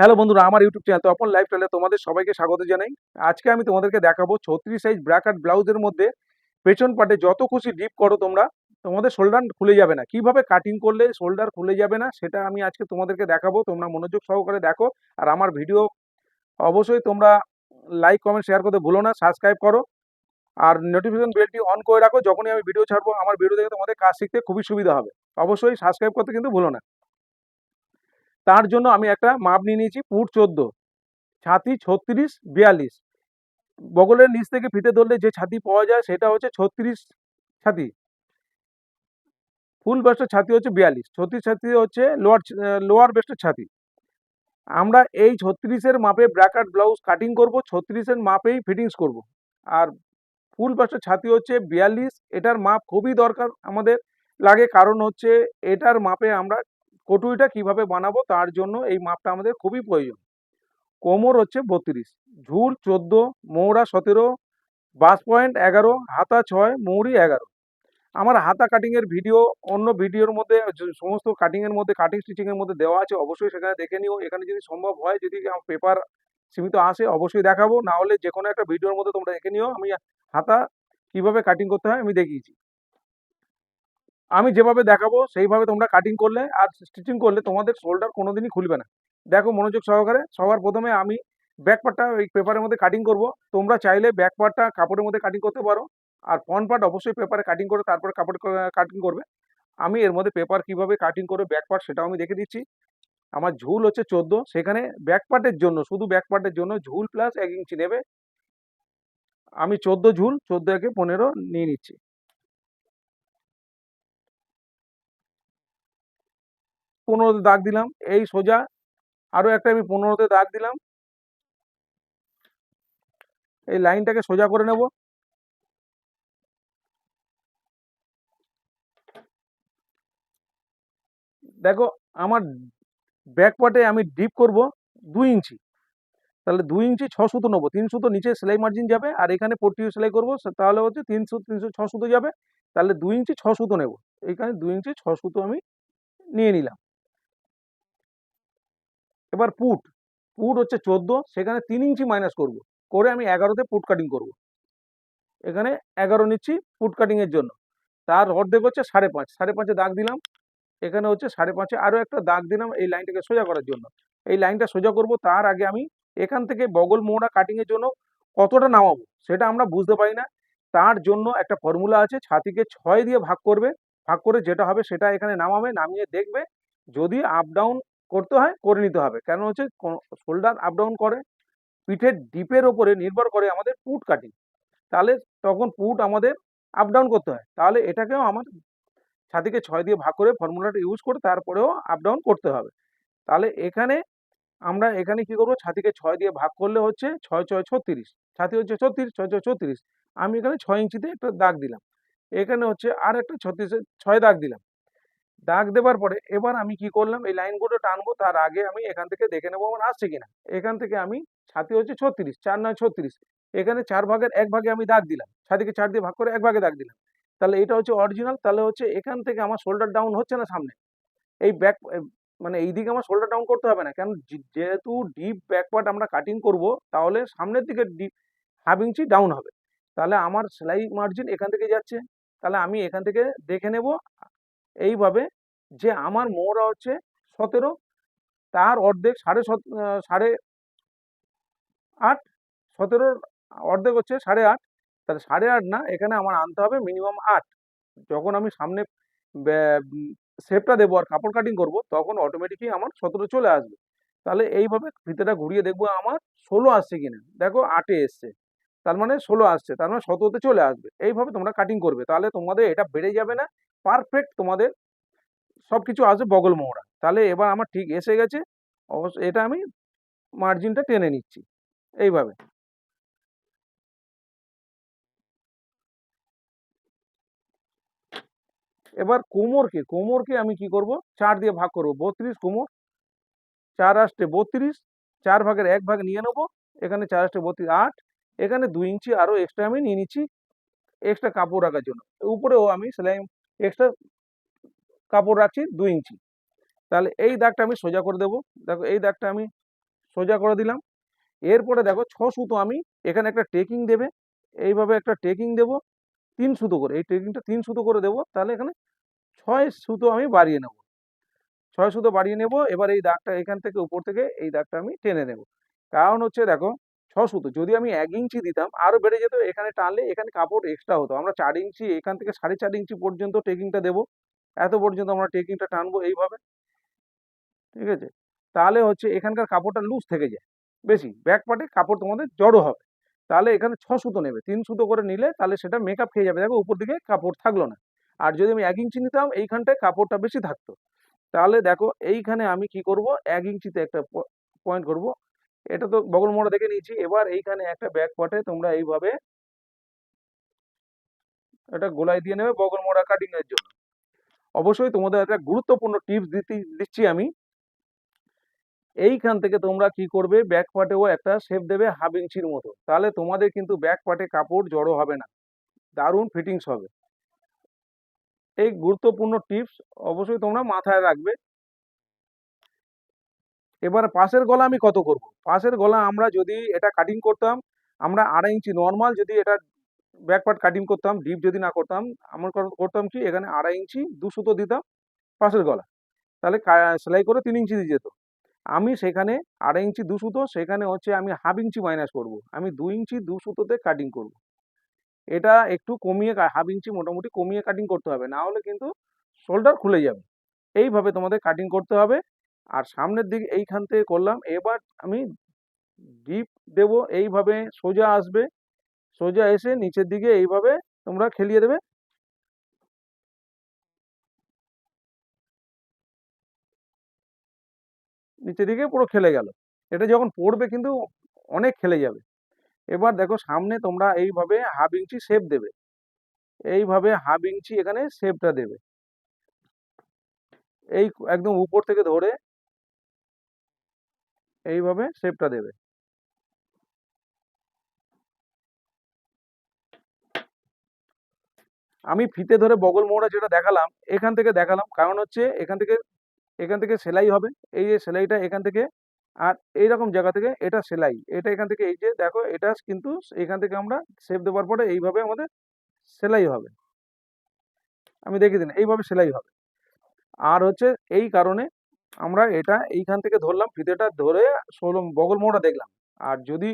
Hello বন্ধুরা, আমার YouTube channel Tapan লাইফস্টাইলে তোমাদের সবাইকে স্বাগত জানাই। আজকে আমি তোমাদেরকে দেখাবো ছত্রিশ সাইজ ব্র্যাকেট ব্লাউজের মধ্যে পেছন পাটে যত খুশি ডিপ করো তোমরা, তোমাদের শোল্ডার খুলে যাবে না। কীভাবে কাটিং করলে শোল্ডার খুলে যাবে না, সেটা আমি আজকে তোমাদেরকে দেখাবো। তোমরা মনোযোগ সহকারে দেখো। আর আমার ভিডিও অবশ্যই তোমরা লাইক কমেন্ট শেয়ার করতে ভুলো না সাবস্ক্রাইব করো। আর নোটিফিকেশন বেলটি অন করে রাখো। যখনই আমি ভিডিও ছাড়বো, আমার ভিডিও দেখে তোমাদের কাজ শিখতে খুবই সুবিধা হবে। অবশ্যই সাবস্ক্রাইব করতে কিন্তু ভুলো না। তার জন্য আমি একটা মাপ নিয়ে নিয়েছি পুট চোদ্দ, ছাতি ছত্রিশ, বিয়াল্লিশ। বগলের নিচ থেকে ফিতে ধরলে যে ছাতি পাওয়া যায় সেটা হচ্ছে ছত্রিশ ছাতি। ফুল বেস্টের ছাতি হচ্ছে বিয়াল্লিশ, ছত্রিশ ছাতি হচ্ছে লোয়ার লোয়ার বেস্টের ছাতি। আমরা এই ছত্রিশের মাপে ব্র্যাকেট ব্লাউজ কাটিং করব, ছত্রিশের মাপেই ফিটিংস করব। আর ফুল বেস্টের ছাতি হচ্ছে বিয়াল্লিশ, এটার মাপ খুবই দরকার আমাদের। লাগে কারণ হচ্ছে এটার মাপে আমরা কটুইটা কীভাবে বানাবো তার জন্য এই মাপটা আমাদের খুবই প্রয়োজন। কোমর হচ্ছে বত্রিশ ঝুল চোদ্দ, মৌরা সতেরো, বাস পয়েন্ট এগারো, হাতা ছয়, মৌরি এগারো। আমার হাতা কাটিংয়ের ভিডিও অন্য ভিডিওর মধ্যে সমস্ত কাটিংয়ের মধ্যে কাটিং স্টিচিংয়ের মধ্যে দেওয়া আছে, অবশ্যই সেখানে দেখে নিও। এখানে যদি সম্ভব হয়, যদি আমার পেপার সীমিত আসে, অবশ্যই দেখাবো। না হলে যে কোনো একটা ভিডিওর মধ্যে তোমরা দেখে নিও। আমি হাতা কীভাবে কাটিং করতে হয়, আমি দেখিয়েছি। আমি যেভাবে দেখাবো, সেইভাবে তোমরা কাটিং করলে আর স্টিচিং করলে তোমাদের শোল্ডার কোনোদিনই খুলবে না। দেখো মনোযোগ সহকারে, সবার প্রথমে আমি ব্যাক পার্টটা ওই পেপারের মধ্যে কাটিং করব। তোমরা চাইলে ব্যাক পার্টটা কাপড়ের মধ্যে কাটিং করতে পারো আর ফ্রন্ট পার্ট অবশ্যই পেপারে কাটিং করে তারপরে কাপড় কাটিং করবে। আমি এর মধ্যে পেপার কীভাবে কাটিং করে ব্যাক পার্ট সেটাও আমি দেখে দিচ্ছি। আমার ঝুল হচ্ছে চোদ্দ, সেখানে ব্যাক পার্টের জন্য, শুধু ব্যাক পার্টের জন্য ঝুল প্লাস এক ইঞ্চি নেবে। আমি চোদ্দ ঝুল চোদ্দ একে পনেরো নিয়ে নিচ্ছি। পনেরোতে দাগ দিলাম, এই সোজা। আরও একটা আমি পনেরোতে দাগ দিলাম। এই লাইনটাকে সোজা করে নেব। দেখো, আমার ব্যাক পার্টে আমি ডিপ করব দুই ইঞ্চি। তাহলে দুই ইঞ্চি ছ সুতো নেব। তিন সুতো নিচে সেলাই মার্জিন যাবে, আর এখানে পট্টিও সেলাই করব। তাহলে হচ্ছে তিনশো তিনশো ছ সুতো যাবে। তাহলে দুই ইঞ্চি ছ সুতো নেব। এইখানে দুই ইঞ্চি ছ সুতো আমি নিয়ে নিলাম। এবার পুট পুট হচ্ছে চোদ্দ, সেখানে তিন ইঞ্চি মাইনাস করব। করে আমি এগারোতে পুট কাটিং করব। এখানে এগারো নিচ্ছি পুট কাটিংয়ের জন্য। তার অর্ধেক হচ্ছে সাড়ে পাঁচ, সাড়ে পাঁচে দাগ দিলাম। এখানে হচ্ছে সাড়ে পাঁচে আরও একটা দাগ দিলাম এই লাইনটাকে সোজা করার জন্য। এই লাইনটা সোজা করব, তার আগে আমি এখান থেকে বগল মোড়া কাটিংয়ের জন্য কতটা নামাবো, সেটা আমরা বুঝতে পারি না। তার জন্য একটা ফর্মুলা আছে, ছাতিকে ছয় দিয়ে ভাগ করবে। ভাগ করে যেটা হবে সেটা এখানে নামাবে, নামিয়ে দেখবে। যদি আপ ডাউন করতে হয়, করে নিতে হবে। কেন হচ্ছে শোল্ডার আপ ডাউন করে, পিঠের ডিপের ওপরে নির্ভর করে আমাদের পুট কাটিং তাহলে তখন পুট আমাদের আপ ডাউন করতে হয়। তাহলে এটাকেও আমার ছাতিকে ছয় দিয়ে ভাগ করে ফর্মুলাটা ইউজ করে তারপরেও আপ ডাউন করতে হবে। তাহলে এখানে আমরা এখানে কি করব? ছাতিকে ছয় দিয়ে ভাগ করলে হচ্ছে ছয় ছয়, ছত্রিশ। ছাতি হচ্ছে ছত্রিশ, ছয় ছয়, ছত্রিশ। আমি এখানে ছয় ইঞ্চিতে একটা দাগ দিলাম। এখানে হচ্ছে আর একটা ছত্রিশে ছয় দাগ দিলাম। দাগ দেওয়ার পরে এবার আমি কি করলাম? এই লাইনগুলো টানবো, তার আগে আমি এখান থেকে দেখে নেব আমার আসছে কিনা। এখান থেকে আমি ছাতি হচ্ছে ছত্রিশ, চার নয় ছত্রিশ। এখানে চার ভাগের এক ভাগে আমি দাগ দিলাম। ছাতিকে চার দিয়ে ভাগ করে এক ভাগে দাগ দিলাম। তাহলে এটা হচ্ছে অরিজিনাল তাহলে হচ্ছে এখান থেকে আমার শোল্ডার ডাউন হচ্ছে না সামনে? এই ব্যাক মানে এই দিকে আমার শোল্ডার ডাউন করতে হবে না। কেন? যেহেতু ডিপ ব্যাকপার্ট আমরা কাটিং করব, তাহলে সামনের দিকে ডিপ হাফ ইঞ্চি ডাউন হবে। তাহলে আমার সেলাই মার্জিন এখান থেকে যাচ্ছে। তাহলে আমি এখান থেকে দেখে নেব এইভাবে যে আমার মোড়া হচ্ছে সতেরো, তার অর্ধেক সাড়ে সত সাড়ে আট, সতেরোর অর্ধেক হচ্ছে সাড়ে আট, তাহলে সাড়ে আট না, এখানে আমার আনতে হবে মিনিমাম আট। যখন আমি সামনে শেপটা দেবো আর কাপড় কাটিং করব, তখন অটোমেটিকই আমার সতেরো চলে আসবে। তাহলে এইভাবে ফিতেটা ঘুরিয়ে দেখব আমার ষোলো আসছে কিনা। দেখো আটে এসছে। তার মানে ষোলো আসছে, তার মানে সতেরোতে চলে আসবে। এইভাবে তোমরা কাটিং করবে। তাহলে তোমাদের এটা বেড়ে যাবে না। পারফেক্ট তোমাদের সব কিছু আসবে বগল মোহরা। তাহলে এবার আমার ঠিক এসে গেছে, অবশ্য এটা আমি মার্জিনটা টেনে নিচ্ছি, এইভাবে। এবার কোমরকে কোমরকে আমি কি করব? চার দিয়ে ভাগ করব, বত্রিশ কোমর, চার আসতে বত্রিশ, চার ভাগের এক ভাগ নিয়ে নেব, এখানে চার আসতে বত্রিশ, আট, এখানে দুই ইঞ্চি আরও এক্সট্রা আমি নিয়ে নিচ্ছি এক্সট্রা কাপড় রাখার জন্য। উপরেও আমি সেলাই এক্সট্রা কাপড় রাখছি দুই ইঞ্চি। তাহলে এই দাগটা আমি সোজা করে দেবো। দেখো এই দাগটা আমি সোজা করে দিলাম। এরপরে দেখো ছ সুতো আমি এখানে একটা টেকিং দেবে। এইভাবে একটা টেকিং দেব, তিন সুতো করে। এই টেকিংটা তিন সুতো করে দেবো। তাহলে এখানে ছয় সুতো আমি বাড়িয়ে নেব। ছয় সুতো বাড়িয়ে নেব। এবার এই দাগটা এখান থেকে উপর থেকে এই দাগটা আমি টেনে নেব। কারণ হচ্ছে দেখো ছ সুতো যদি আমি এক ইঞ্চি দিতাম, আরও বেড়ে যেত, এখানে টানলে এখানে কাপড় এক্সট্রা হতো। আমরা চার ইঞ্চি, এখান থেকে সাড়ে চার ইঞ্চি পর্যন্ত টেকিংটা দেবো। এত পর্যন্ত আমরা টেকিংটা টানবো এইভাবে। ঠিক আছে? তাহলে হচ্ছে এখানকার কাপড়টা লুজ থেকে যায়। বেশি। ব্যাক পার্টে কাপড় তোমাদের জড়ো হবে। তাহলে এখানে ছ সুতো নেবে। তিন সুতো করে নিলে তাহলে সেটা মেকআপ খেয়ে যাবে। দেখো, উপর দিকে কাপড় থাকল না। আর যদি আমি এক ইঞ্চি নিতাম, এইখানটায় কাপড়টা বেশি থাকতো। তাহলে দেখো, এইখানে আমি কি করব? এক ইঞ্চিতে একটা পয়েন্ট করব। এটা তো বগল মোড়া দেখে নিয়েছি। এবার এইখানে একটা ব্যাক পার্টে তোমরা এইভাবে এটা গোলাই দিয়ে নেবে বগল মোড়া কাটিং এর জন্য। অবশ্যই তোমাদের একটা গুরুত্বপূর্ণ টিপস দিতে, দিচ্ছি আমি। এইখান থেকে তোমরা কি করবে ব্যাক পার্টেও একটা শেপ দেবে হাফ ইঞ্চির মতো। তাহলে তোমাদের কিন্তু ব্যাক পার্টে কাপড় জড়ো হবে না। দারুণ ফিটিংস হবে। এই গুরুত্বপূর্ণ টিপস অবশ্যই তোমরা মাথায় রাখবে। এবার পাশের গলা আমি কত করব? পাশের গলা আমরা যদি এটা কাটিং করতাম, আমরা আড়াই ইঞ্চি নর্মাল যদি এটা ব্যাকপার্ট কাটিং করতাম ডিপ যদি না করতাম, আমরা করতাম কি? এখানে আড়াই ইঞ্চি দু সুতো দিতাম পাশের গলা। তাহলে সেলাই করে তিন ইঞ্চি দিয়ে যেত। আমি সেখানে আড়াই ইঞ্চি দু সুতো, সেখানে হচ্ছে আমি হাফ ইঞ্চি মাইনাস করব। আমি দু ইঞ্চি দু সুতোতে কাটিং করব। এটা একটু কমিয়ে হাফ ইঞ্চি মোটামুটি কমিয়ে কাটিং করতে হবে। না হলে কিন্তু শোল্ডার খুলে যাবে। এইভাবে তোমাদের কাটিং করতে হবে। আর সামনের দিকে এইখান থেকে করলাম। এবার আমি ডিপ দেব, এইভাবে সোজা আসবে। সোজা এসে নিচের দিকে এইভাবে তোমরা খেলিয়ে দেবে। নিচের দিকে পুরো খেলে গেল। এটা যখন পড়বে কিন্তু অনেক খেলে যাবে। এবার দেখো সামনে তোমরা এইভাবে হাফ ইঞ্চি শেপ দেবে। এইভাবে হাফ ইঞ্চি এখানে শেপটা দেবে। এই একদম উপর থেকে ধরে এইভাবে শেপটা দেবে। আমি ফিতে ধরে বগল মোড়া যেটা দেখালাম, এখান থেকে দেখালাম। কারণ হচ্ছে এখান থেকে এখান থেকে সেলাই হবে। এই যে সেলাইটা এখান থেকে, আর এইরকম জায়গা থেকে এটা সেলাই। এটা এখান থেকে এই যে দেখো, এটা কিন্তু এখান থেকে আমরা শেপ দেওয়ার পরে এইভাবে আমাদের সেলাই হবে। আমি দেখিয়ে দিন এইভাবে সেলাই হবে। আর হচ্ছে এই কারণে আমরা এটা এইখান থেকে ধরলাম, ফিতেটা ধরে ষোলো বগল মোড়া দেখলাম। আর যদি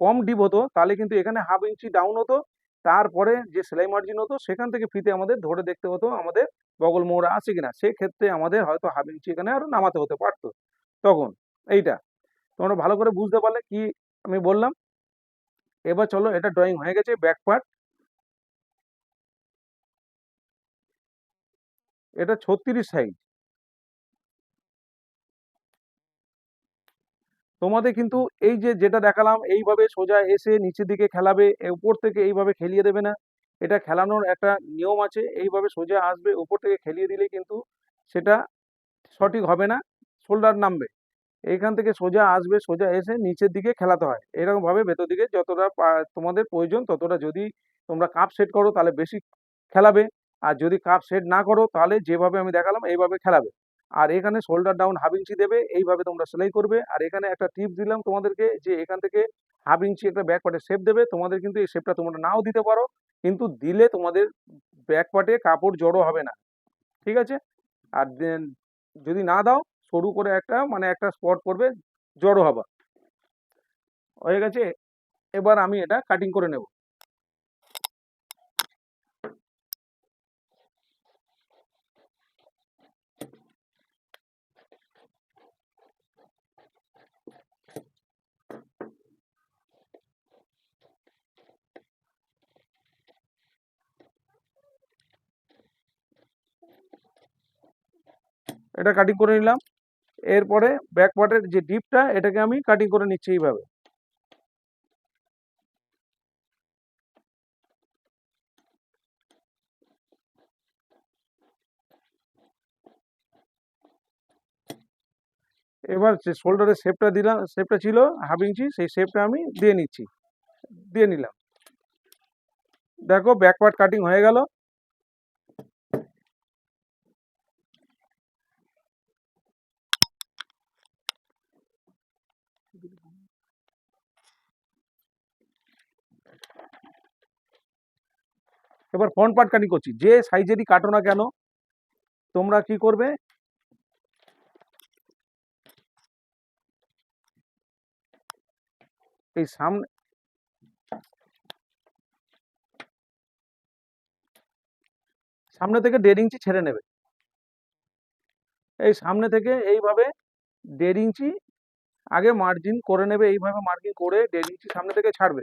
কম ডিপ হতো, তাহলে কিন্তু এখানে হাফ ইঞ্চি ডাউন হতো। তারপরে যে সেলাই মার্জিন হতো, সেখান থেকে ফিতে আমাদের ধরে দেখতে হতো আমাদের বগল মোড়া আছে কিনা। সেক্ষেত্রে আমাদের হয়তো হাফ ইঞ্চি এখানে আরও নামাতে হতে পারতো। তখন এইটা। তোমরা ভালো করে বুঝতে পারলে কি আমি বললাম? এবার চলো, এটা ড্রয়িং হয়ে গেছে ব্যাক পার্ট এটা ছত্রিশ সাইজ তোমাদের কিন্তু এই যে যেটা দেখালাম, এইভাবে সোজা এসে নিচের দিকে খেলাবে উপর থেকে এইভাবে খেলিয়ে দেবে না। এটা খেলানোর একটা নিয়ম আছে, এইভাবে সোজা আসবে, উপর থেকে খেলিয়ে দিলে কিন্তু সেটা সঠিক হবে না, শোল্ডার নামবে। এইখান থেকে সোজা আসবে, সোজা এসে নিচের দিকে খেলাতে হয়। এরকম ভাবে ভেতর দিকে যতটা তোমাদের প্রয়োজন ততটা যদি তোমরা কাপ সেট করো, তাহলে বেশি খেলাবে। আর যদি কাপ সেট না করো, তাহলে যেভাবে আমি দেখালাম, এইভাবে খেলাবে। আর এখানে শোল্ডার ডাউন হাফ ইঞ্চি দেবে, এইভাবে তোমরা সেলাই করবে। আর এখানে একটা টিপস দিলাম তোমাদেরকে যে এখান থেকে হাফ ইঞ্চি একটা ব্যাক পার্টে শেপ দেবে। তোমাদের কিন্তু এই শেপটা তোমরা নাও দিতে পারো, কিন্তু দিলে তোমাদের ব্যাক পার্টে কাপড় জড়ো হবে না। ঠিক আছে? আর দেন যদি না দাও, সরু করে একটা মানে একটা স্পট পড়বে জড়ো হবা। হয়ে গেছে? এবার আমি এটা কাটিং করে নেব। এটা কাটিং করে নিলাম। এরপরে ব্যাক পার্টের যে ডিপটা এটাকে আমি কাটিং করে নিচ্ছি এইভাবে। এবার যে শোল্ডারের শেপটা দিলাম শেপটা ছিল হাফ ইঞ্চি সেই শেপটা আমি দিয়ে নিচ্ছি। দিয়ে নিলাম। দেখো ব্যাকওয়ার্ড কাটিং হয়ে গেল। এবার ফ্রন্ট পার্ট কাটিং করছি। যে সাইজেরই কাটো না কেন, তোমরা কি করবে? এই সামনে সামনে থেকে দেড় ইঞ্চি ছেড়ে নেবে। এই সামনে থেকে এইভাবে দেড় ইঞ্চি আগে মার্জিন করে নেবে, এইভাবে মার্জিন করে দেড় ইঞ্চি সামনে থেকে ছাড়বে।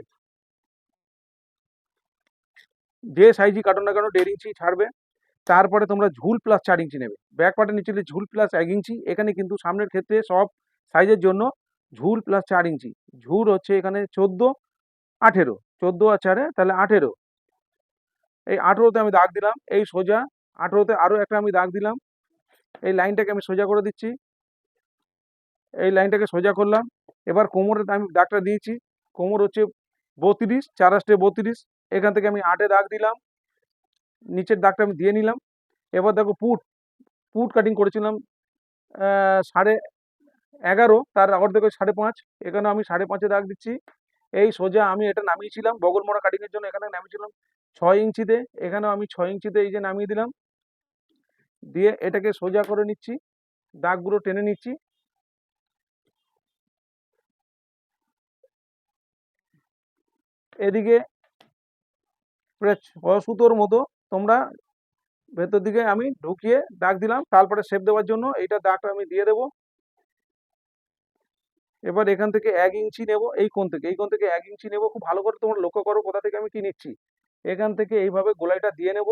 যে সাইজই কাটো না কেন দেড় ইঞ্চি ছাড়বে। তারপরে তোমরা ঝুল প্লাস চার ইঞ্চি নেবে। ব্যাক পার্টের নিচে ঝুল প্লাস এক ইঞ্চি। এখানে কিন্তু সামনের ক্ষেত্রে সব সাইজের জন্য ঝুল প্লাস চার ইঞ্চি। ঝুল হচ্ছে এখানে চোদ্দ, আঠেরো। চোদ্দ আর চারে, তাহলে আঠেরো। এই আঠেরোতে আমি দাগ দিলাম, এই সোজা। আঠেরোতে আরও একটা আমি দাগ দিলাম। এই লাইনটাকে আমি সোজা করে দিচ্ছি। এই লাইনটাকে সোজা করলাম। এবার কোমরে আমি দাগটা দিয়েছি। কোমর হচ্ছে বত্রিশ, চার আষ্টে বত্রিশ। এখান থেকে আমি আটে দাগ দিলাম, নিচের দাগটা আমি দিয়ে নিলাম। এবার দেখো পুট পুট কাটিং করেছিলাম সাড়ে এগারো, তার আগর দেখো সাড়ে পাঁচ। এখানে আমি সাড়ে পাঁচে দাগ দিচ্ছি। এই সোজা আমি এটা নামিয়েছিলাম বগল মোড়া কাটিংয়ের জন্য এখানে নামিয়েছিলাম ছয় ইঞ্চিতে। এখানেও আমি ছয় ইঞ্চিতে এই যে নামিয়ে দিলাম। দিয়ে এটাকে সোজা করে নিচ্ছি, দাগগুলো টেনে নিচ্ছি। এদিকে সুতোর মতো। তোমরা ভেতর দিকে আমি ঢুকিয়ে দাগ দিলাম, তারপরে শেপ দেওয়ার জন্য এইটা দাগটা আমি দিয়ে দেবো। এবার এখান থেকে এক ইঞ্চি নেব, এই কোণ থেকে, এই কোণ থেকে এক ইঞ্চি নেব। খুব ভালো করে তোমরা লক্ষ্য করো কোথা থেকে আমি কি নিচ্ছি। এখান থেকে এইভাবে গোলাইটা দিয়ে নেব।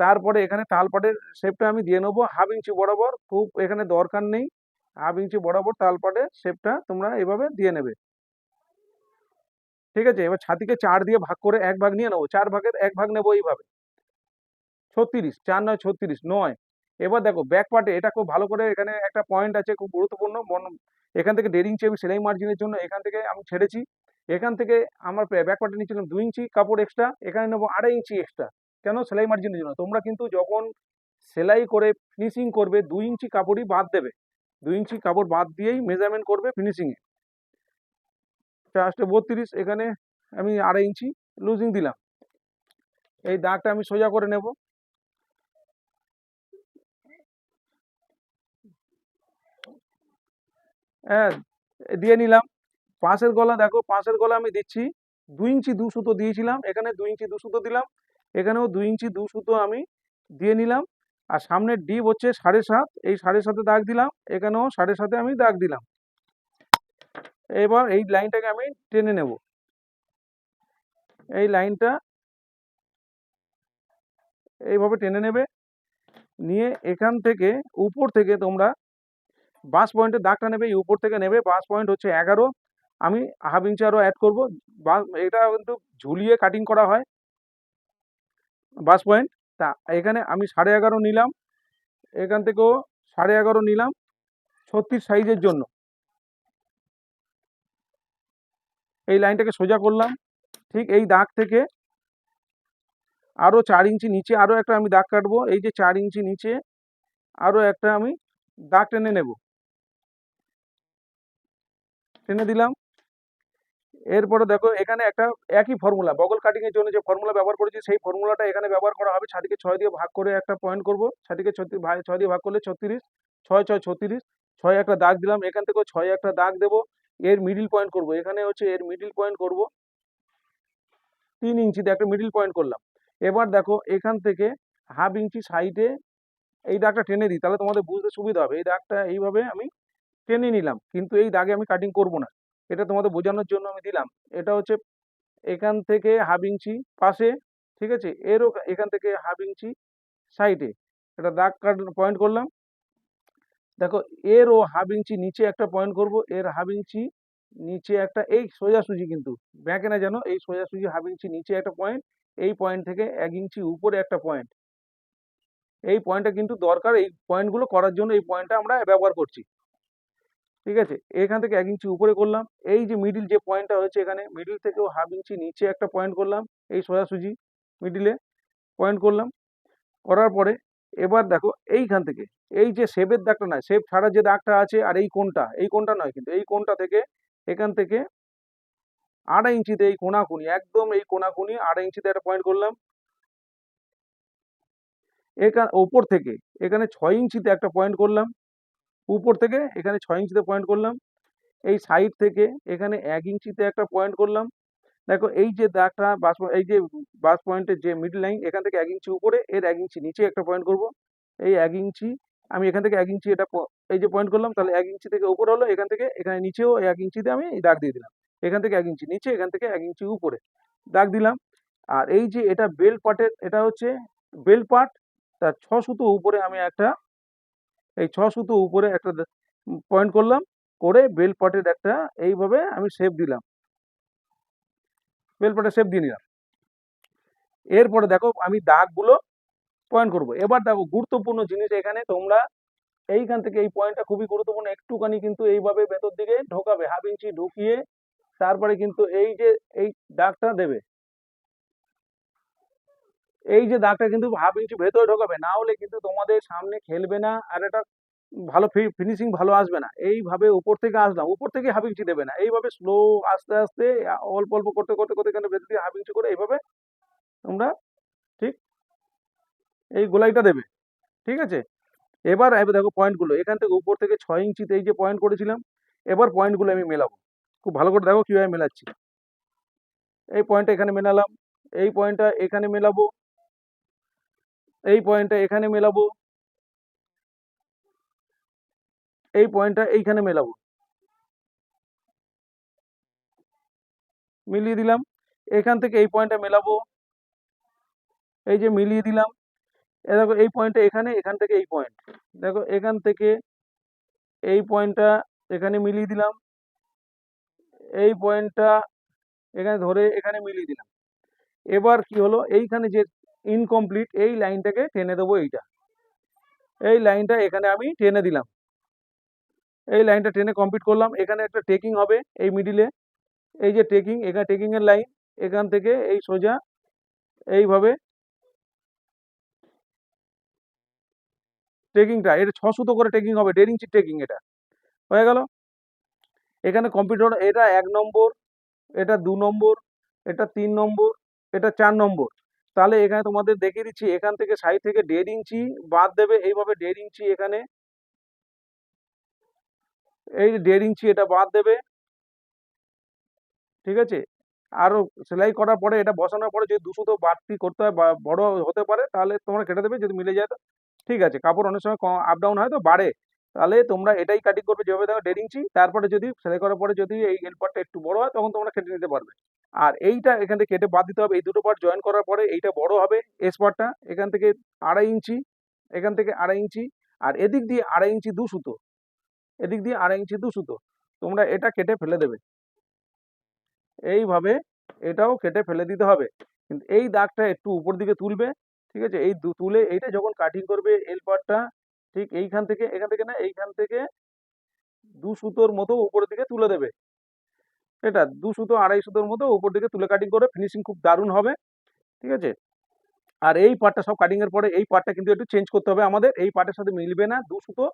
তারপরে এখানে তালপাটের শেপটা আমি দিয়ে নেব হাফ ইঞ্চি বরাবর। খুব এখানে দরকার নেই হাফ ইঞ্চি বরাবর তালপাটের শেপটা তোমরা এভাবে দিয়ে নেবে। ঠিক আছে? এবার ছাতিকে চার দিয়ে ভাগ করে এক ভাগ নিয়ে নেব। চার ভাগের এক ভাগ নেব এইভাবে। ছত্রিশ, চার নয়, ছত্রিশ, নয়। এবার দেখো ব্যাক পার্টে এটা খুব ভালো করে এখানে একটা পয়েন্ট আছে, খুব গুরুত্বপূর্ণ। মন- এখান থেকে দেড় ইঞ্চি আমি সেলাই মার্জিনের জন্য এখান থেকে আমি ছেড়েছি। এখান থেকে আমার ব্যাক পার্টে নিয়েছিলাম দুই ইঞ্চি কাপড় এক্সট্রা এখানে নেব আড়াই ইঞ্চি এক্সট্রা কেন? সেলাই মার্জিনের জন্য। তোমরা কিন্তু যখন সেলাই করে ফিনিশিং করবে, দুই ইঞ্চি কাপড়ই বাদ দেবে। দুই ইঞ্চি কাপড় বাদ দিয়েই মেজারমেন্ট করবে ফিনিশিংয়ে চারটে বত্রিশ, এখানে আমি আড়াই ইঞ্চি লুজিং দিলাম। এই দাগটা আমি সোজা করে নেব। হ্যাঁ দিয়ে নিলাম। পাশের গলা দেখো, পাশের গলা আমি দিচ্ছি। দুই ইঞ্চি দু সুতো দিয়েছিলাম, এখানে দুই ইঞ্চি দু সুতো দিলাম, এখানেও দুই ইঞ্চি দু সুতো আমি দিয়ে নিলাম। আর সামনের ডিপ হচ্ছে সাড়ে সাত, এই সাড়ে সাতে দাগ দিলাম, এখানেও সাড়ে সাতে আমি দাগ দিলাম। এবার এই লাইনটাকে আমি টেনে নেব। এই লাইনটা এইভাবে টেনে নেবে। নিয়ে এখান থেকে উপর থেকে তোমরা বাস পয়েন্টের দাগটা নেবে, এই উপর থেকে নেবে। বাস পয়েন্ট হচ্ছে এগারো। আমি হাফ ইঞ্চি আরও অ্যাড করব। বাস এটা কিন্তু ঝুলিয়ে কাটিং করা হয়। Bust point. তা এখানে আমি সাড়ে এগারো নিলাম। এখান থেকেও সাড়ে এগারো নিলাম। ছত্রিশ সাইজের জন্য। এই লাইনটাকে সোজা করলাম। ঠিক এই দাগ থেকে আরও চার ইঞ্চি নিচে আরও একটা আমি দাগ কাটবো। এই যে চার ইঞ্চি নিচে আরও একটা আমি দাগ টেনে নেব। টেনে দিলাম। এরপরে দেখো এখানে একটা একই ফর্মুলা বগল কাটিং এর জন্য যে ফর্মুলা ব্যবহার করেছি, সেই ফর্মুলাটা এখানে ব্যবহার করা হবে। ছাতিকে ছয় দিয়ে ভাগ করে একটা পয়েন্ট করব। ছাতিকে ছত্রিশ ছয় দিয়ে ভাগ করলে ছত্রিশ, ছয় ছয়, ছত্রিশ, ছয় একটা দাগ দিলাম। এখান থেকেও ছয় একটা দাগ দেব। এর মিডিল পয়েন্ট করব। এখানে হচ্ছে এর মিডিল পয়েন্ট করব। তিন ইঞ্চিতে একটা মিডিল পয়েন্ট করলাম। এবার দেখো, এখান থেকে হাফ ইঞ্চি সাইডে এই দাগটা টেনে দিই। তাহলে তোমাদের বুঝতে সুবিধা হবে। এই দাগটা এইভাবে আমি টেনে নিলাম। কিন্তু এই দাগে আমি কাটিং করব না। এটা তোমাদের বোঝানোর জন্য আমি দিলাম। এটা হচ্ছে এখান থেকে হাফ ইঞ্চি পাশে, ঠিক আছে? এরও এখান থেকে হাফ ইঞ্চি সাইডে এটা দাগ কাট পয়েন্ট করলাম। দেখো এর ও হাফ ইঞ্চি নিচে একটা পয়েন্ট করব, এর হাফ ইঞ্চি নিচে একটা, এই সোজাসুজি কিন্তু ব্যাকে না যেন, এই সোজাসুজি হাফ ইঞ্চি নিচে একটা পয়েন্ট এই পয়েন্ট থেকে এক ইঞ্চি উপরে একটা পয়েন্ট এই পয়েন্টটা কিন্তু দরকার, এই পয়েন্টগুলো করার জন্য এই পয়েন্টটা আমরা ব্যবহার করছি। ঠিক আছে? এখান থেকে এক ইঞ্চি উপরে করলাম, এই যে মিডিল যে পয়েন্টটা হয়েছে এখানে মিডিল থেকেও হাফ ইঞ্চি নিচে একটা পয়েন্ট করলাম, এই সোজাসুজি মিডিলে পয়েন্ট করলাম, করার পরে এবার দেখো এইখান থেকে, এই যে শেপের দাগটা নয় শেপ ছাড়া যে দাগটা আছে আর এই কোনটা এই কোনটা নয় কিন্তু, এই কোনটা থেকে এখান থেকে আড়াই ইঞ্চিতে এই কোনা কোনাকুনি একদম এই কোনা কোনাকুনি আড়াই ইঞ্চিতে একটা পয়েন্ট করলাম। এখানে, ওপর থেকে, এখানে ছয় ইঞ্চিতে একটা পয়েন্ট করলাম। উপর থেকে এখানে ছয় ইঞ্চিতে পয়েন্ট করলাম। এই সাইড থেকে এখানে এক ইঞ্চিতে একটা পয়েন্ট করলাম। দেখো এই যে দাগটা বাস এই যে বাস পয়েন্টের যে মিডল লাইন এখান থেকে এক ইঞ্চি উপরে, এর এক ইঞ্চি নিচে একটা পয়েন্ট করব। এই এক ইঞ্চি, আমি এখান থেকে এক ইঞ্চি এটা এই যে পয়েন্ট করলাম, তাহলে এক ইঞ্চি থেকে উপরে হলো, এখান থেকে, এখানে নিচেও এক ইঞ্চিতে আমি দাগ দিয়ে দিলাম। এখান থেকে এক ইঞ্চি নিচে, এখান থেকে এক ইঞ্চি উপরে দাগ দিলাম। আর এই যে এটা বেল পার্টের এটা হচ্ছে বেল পার্ট তার ছ সুতো উপরে আমি একটা, এই ছ সুতো উপরে একটা পয়েন্ট করলাম, করে বেল পার্টের একটা এইভাবে আমি শেপ দিলাম। বেল পার্টের শেপ দিয়ে নিলাম। এরপরে দেখো আমি দাগগুলো পয়েন্ট করব। এবার দেখো গুরুত্বপূর্ণ জিনিস এখানে, তোমরা এইখান থেকে এই পয়েন্টটা খুবই গুরুত্বপূর্ণ। একটুখানি কিন্তু এইভাবে ভেতর দিকে ঢোকাবে হাফ ইঞ্চি ঢুকিয়ে তারপরে কিন্তু এই যে, এই দাগটা দেবে। এই যে দাগটা কিন্তু হাফ ইঞ্চি ভেতরে ঢোকাবে, না হলে কিন্তু তোমাদের সামনে খেলবে না। আর এটা ভালো ফিনিশিং ভালো আসবে না। এইভাবে উপর থেকে আসলাম, উপর থেকে হাফ ইঞ্চি দেবে না। এইভাবে স্লো আস্তে আস্তে অল্প অল্প করতে করতে করতে এখানে ভেতর দিয়ে হাফ ইঞ্চি করে এইভাবে তোমরা ঠিক এই গোলাইটা দেবে। ঠিক আছে? এবার এবার দেখো পয়েন্টগুলো এখান থেকে উপর থেকে ছয় ইঞ্চিতে এই যে পয়েন্ট করেছিলাম, এবার পয়েন্টগুলো আমি মেলাবো। খুব ভালো করে দেখো কীভাবে মেলাচ্ছি। এই পয়েন্টটা এখানে মেলালাম, এই পয়েন্টটা এখানে মেলাবো, এই পয়েন্টটা এখানে মেলাবো এই পয়েন্টটা এইখানে মেলাবো। মিলিয়ে দিলাম। এখান থেকে এই পয়েন্টটা মেলাবো। এই যে মিলিয়ে দিলাম। দেখো, এই পয়েন্টটা এখানে, এখান থেকে এই পয়েন্ট। দেখো, এখান থেকে এই পয়েন্টটা এখানে মিলিয়ে দিলাম। এই পয়েন্টটা এখানে ধরে এখানে মিলিয়ে দিলাম। এবার কি হলো? এইখানে যে ইনকমপ্লিট এই লাইনটাকে টেনে দেবো এইটা। এই লাইনটা এখানে আমি টেনে দিলাম। এই লাইনটা টেনে কমপ্লিট করলাম। এখানে একটা টেকিং হবে এই মিডিলে এই যে টেকিং এখানে টেকিং এর লাইন এখান থেকে এই সোজা এইভাবে টেকিংটা এটা ছ সুতো করে টেকিং হবে, দেড় ইঞ্চি টেকিং এটা। হয়ে গেল? এখানে কম্পিউটার এটা এক নম্বর, এটা দু নম্বর, এটা তিন নম্বর, এটা চার নম্বর। তাহলে এখানে তোমাদের দেখিয়ে দিচ্ছি, এখান থেকে সাইড থেকে দেড় ইঞ্চি বাদ দেবে, এইভাবে দেড় ইঞ্চি এখানে এই যে দেড় ইঞ্চি এটা বাদ দেবে। ঠিক আছে? আরও সেলাই করার পরে এটা বসানোর পরে যদি দুশো তো বাড়তি করতে হয় বা বড় হতে পারে, তাহলে তোমরা কেটে দেবে যদি মিলে যায় তো। ঠিক আছে, কাপড় অনেক সময় আপ ডাউন হয় তো বাড়ে। তাহলে তোমরা এটাই কাটিং করবে যেভাবে দেখো দেড় ইঞ্চি, তারপরে যদি সেলাই করার পরে যদি এই এল পার্টটা একটু বড় হয় তখন তোমরা কেটে নিতে পারবে। আর এইটা এখান থেকে কেটে বাদ দিতে হবে, এই দুটো পার্ট জয়েন করার পরে এইটা বড় হবে এস পার্টটা এখান থেকে আড়াই ইঞ্চি, এখান থেকে আড়াই ইঞ্চি, আর এদিক দিয়ে আড়াই ইঞ্চি দু সুতো এদিক দিয়ে আড়াই ইঞ্চি দু সুতো। তোমরা এটা কেটে ফেলে দেবে। এইভাবে এটাও কেটে ফেলে দিতে হবে। কিন্তু এই দাগটা একটু উপর দিকে তুলবে, ঠিক আছে? এই তুলে এইটা যখন কাটিং করবে এল পার্টটা ঠিক এইখান থেকে, এখান থেকে না, এইখান থেকে দু সুতোর মতো উপরের দিকে তুলে দেবে। এটা দু সুতো, আড়াই সুতোর মতো উপর দিকে তুলে কাটিং করে ফিনিশিং খুব দারুণ হবে, ঠিক আছে? আর এই পার্টটা সব কাটিং এর পরে এই পার্টটা কিন্তু একটু চেঞ্জ করতে হবে আমাদের। এই পার্টের সাথে মিলবে না দু সুতো।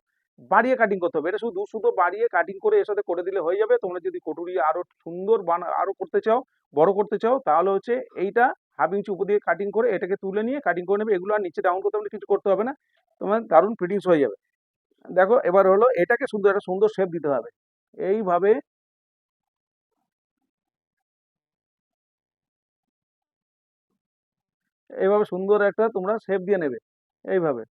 বাড়িয়ে কাটিং করতে হবে। এটা শুধু শুধু বাড়িয়ে কাটিং করে এর সাথে করে দিলে হয়ে যাবে। তোমরা যদি কটুরি আরও সুন্দর আরও করতে চাও, বড় করতে চাও, তাহলে হচ্ছে এইটা হাফ ইঞ্চি উপর দিয়ে কাটিং করে এটাকে তুলে নিয়ে কাটিং করে নেবে। এগুলো আর নিচে ডাউন করতে হবে কিছু করতে হবে না। তোমার দারুণ ফিটিংস হয়ে যাবে। দেখো, এবার হলো এটাকে সুন্দর, একটা সুন্দর শেপ দিতে হবে। এইভাবে এইভাবে সুন্দর একটা তোমরা শেপ দিয়ে নেবে। এইভাবে।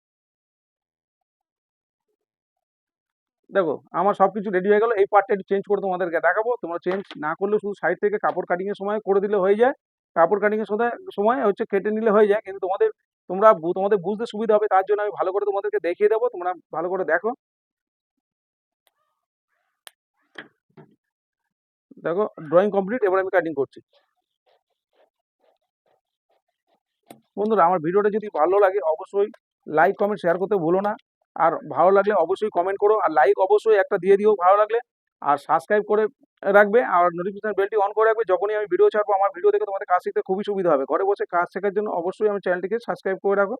দেখো, আমার সব কিছু রেডি হয়ে গেলো, এই পার্টটা একটু চেঞ্জ করে তোমাদেরকে দেখাবো। তোমরা চেঞ্জ না করলে শুধু সাইড থেকে কাপড় কাটিংয়ের সময় করে দিলে হয়ে যায়। কাপড় কাটিংয়ের সময় হচ্ছে কেটে নিলে হয়ে যায়। কিন্তু তোমাদের, তোমরা তোমাদের বুঝতে সুবিধা হবে, তার জন্য আমি ভালো করে তোমাদেরকে দেখিয়ে দেবো। তোমরা ভালো করে দেখো। দেখো ড্রয়িং কমপ্লিট এবার আমি কাটিং করছি। বন্ধুরা, আমার ভিডিওটা যদি ভালো লাগে, অবশ্যই লাইক কমেন্ট শেয়ার করতে ভুলো না। আর ভালো লাগলে অবশ্যই কমেন্ট করো, আর লাইক অবশ্যই একটা দিয়ে দিও ভালো লাগলে, আর সাবস্ক্রাইব করে রাখবে, আর নোটিফিকেশন বেলটি অন করে রাখবে, যখনই আমি ভিডিও ছাড়বো, আমার ভিডিও দেখে তোমাদের কাজ শিখতে খুবই সুবিধা হবে। ঘরে বসে কাজ শেখার জন্য অবশ্যই আমি চ্যানেলটিকে সাবস্ক্রাইব করে রাখো।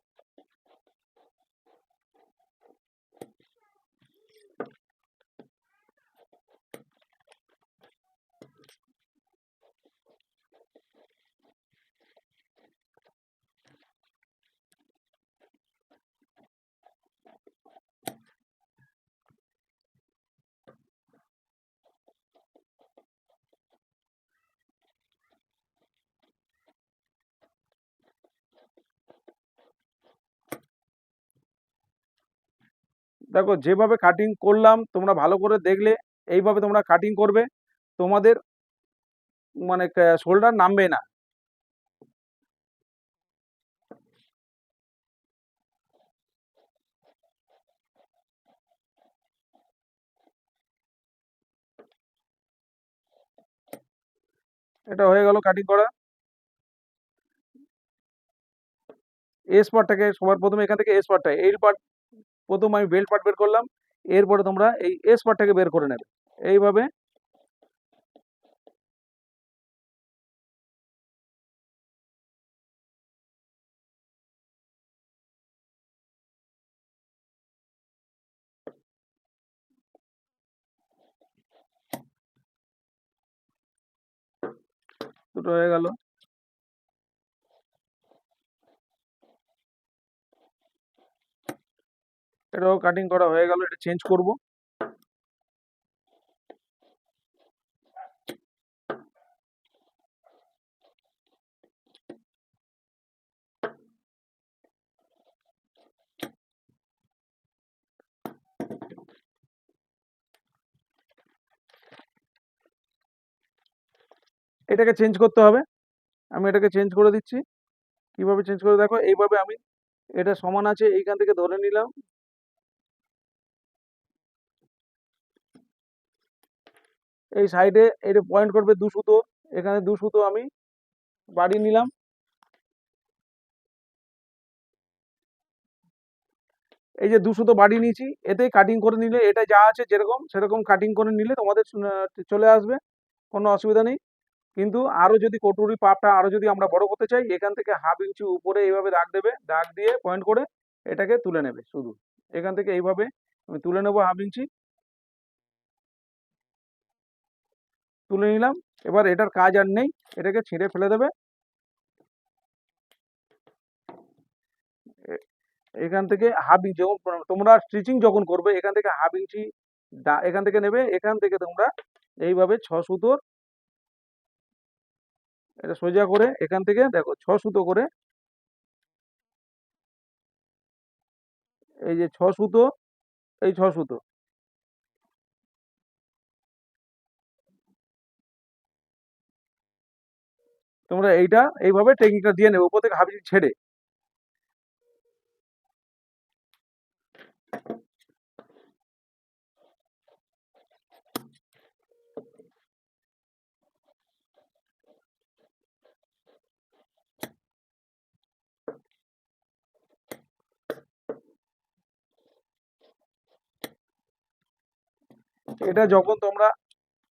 দেখো, যেভাবে কাটিং করলাম, তোমরা ভালো করে দেখলে এইভাবে তোমরা কাটিং করবে, তোমাদের মানে শোল্ডার নামবে না। এটা হয়ে গেল কাটিং করা। এস পার্টটাকে সবার প্রথমে এখান থেকে এস পার্টটা এই পার্ট প্রথম আমি বেল্ট পার্ট বের করলাম, এরপরে তোমরা এই এস পার্টটাকে বের করে নেবে। এইভাবে দুটো হয়ে গেল। এটাও কাটিং করা হয়ে গেল, এটা চেঞ্জ করব। এটাকে চেঞ্জ করতে হবে। আমি এটাকে চেঞ্জ করে দিচ্ছি। কীভাবে চেঞ্জ করে? দেখো, এইভাবে আমি, এটা সমান আছে, এইখান থেকে ধরে নিলাম। এই সাইডে এটা পয়েন্ট করবে দু সুতো, এখানে দু সুতো আমি বাড়ি নিলাম। এই যে দু সুতো বাড়ি নিয়েছি এতে কাটিং করে নিলে, এটা যা আছে যেরকম, সেরকম কাটিং করে নিলে তোমাদের চলে আসবে, কোনো অসুবিধা নেই। কিন্তু আরও যদি কটুরি পাপটা আরও যদি আমরা বড় করতে চাই, এখান থেকে হাফ ইঞ্চি উপরে এইভাবে দাগ দেবে, দাগ দিয়ে পয়েন্ট করে এটাকে তুলে নেবে শুধু। এখান থেকে এইভাবে আমি তুলে নেব হাফ ইঞ্চি তুলে নিলাম। এবার এটার কাজ আর নেই। এটাকে ছিঁড়ে ফেলে দেবে। এখান থেকে হাফ ইঞ্চি তোমরা স্টিচিং যখন করবে, এখান থেকে হাফ ইঞ্চি এখান থেকে নেবে। এখান থেকে তোমরা এইভাবে ছ সুতোর এটা সোজা করে এখান থেকে দেখো ছ সুতো করে এই যে ছ সুতো, এই ছ সুতো তোমরা এইটা এইভাবে টেকনিকটা দিয়ে নেবে। উপর থেকে হাফ ছেড়ে। এটা যখন তোমরা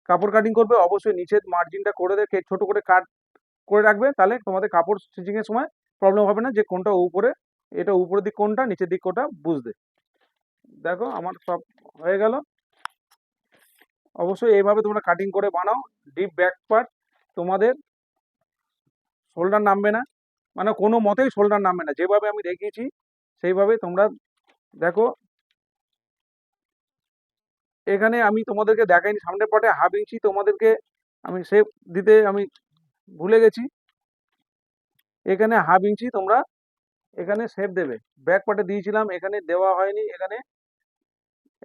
কাপড় কাটিং করবে, অবশ্যই নিচের মার্জিনটা করে রেখে ছোট করে কাট করে রাখবে, তাহলে তোমাদের কাপড় স্টিচিং এর সময় প্রবলেম হবে না যে কোনটা উপরে, এটা উপরের দিক কোনটা, নিচের দিক কোনটা বুঝতে দেখো আমার সব হয়ে গেল। অবশ্যই এইভাবে তোমরা কাটিং করে বানাও ডিপ ব্যাক পার্ট তোমাদের শোল্ডার নামবে না। মানে কোনো মতেই শোল্ডার নামবে না, যেভাবে আমি দেখিয়েছি সেইভাবে তোমরা দেখো। এখানে আমি তোমাদেরকে দেখাইনি, সামনের পাটে হাফ ইঞ্চি তোমাদেরকে আমি শেপ দিতে আমি ভুলে গেছি। এখানে হাফ ইঞ্চি তোমরা এখানে শেপ দেবে। ব্যাক পার্টে দিয়েছিলাম, এখানে দেওয়া হয়নি, এখানে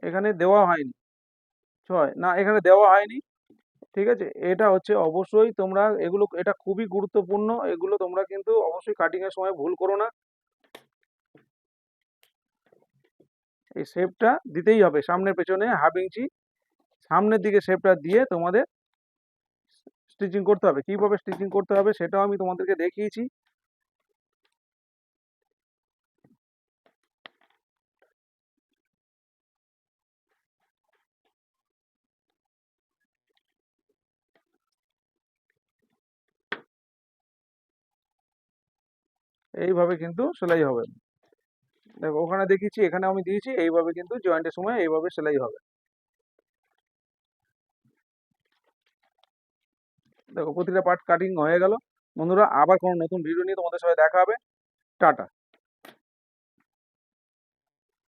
এখানে দেওয়া হয়নি। ছয়, না, এখানে দেওয়া হয়নি, ঠিক আছে? এটা হচ্ছে অবশ্যই তোমরা এগুলো, এটা খুবই গুরুত্বপূর্ণ, এগুলো তোমরা কিন্তু অবশ্যই কাটিং এর সময় ভুল করো না। এই শেপটা দিতেই হবে, সামনের পেছনে হাফ ইঞ্চি, সামনের দিকে শেপটা দিয়ে তোমাদের স্টিচিং করতে হবে। কীভাবে স্টিচিং করতে হবে সেটাও আমি তোমাদেরকে দেখিয়েছি। এইভাবে কিন্তু সেলাই হবে। দেখো, ওখানে দেখিয়েছি এখানে আমি দিয়েছি, এইভাবে কিন্তু জয়েন্টের সময় এইভাবে সেলাই হবে। দেখো প্রতিটা পার্ট কাটিং হয়ে গেল। বন্ধুরা, আবার কোনো নতুন ভিডিও নিয়ে তোমাদের সাথে দেখা হবে। টাটা।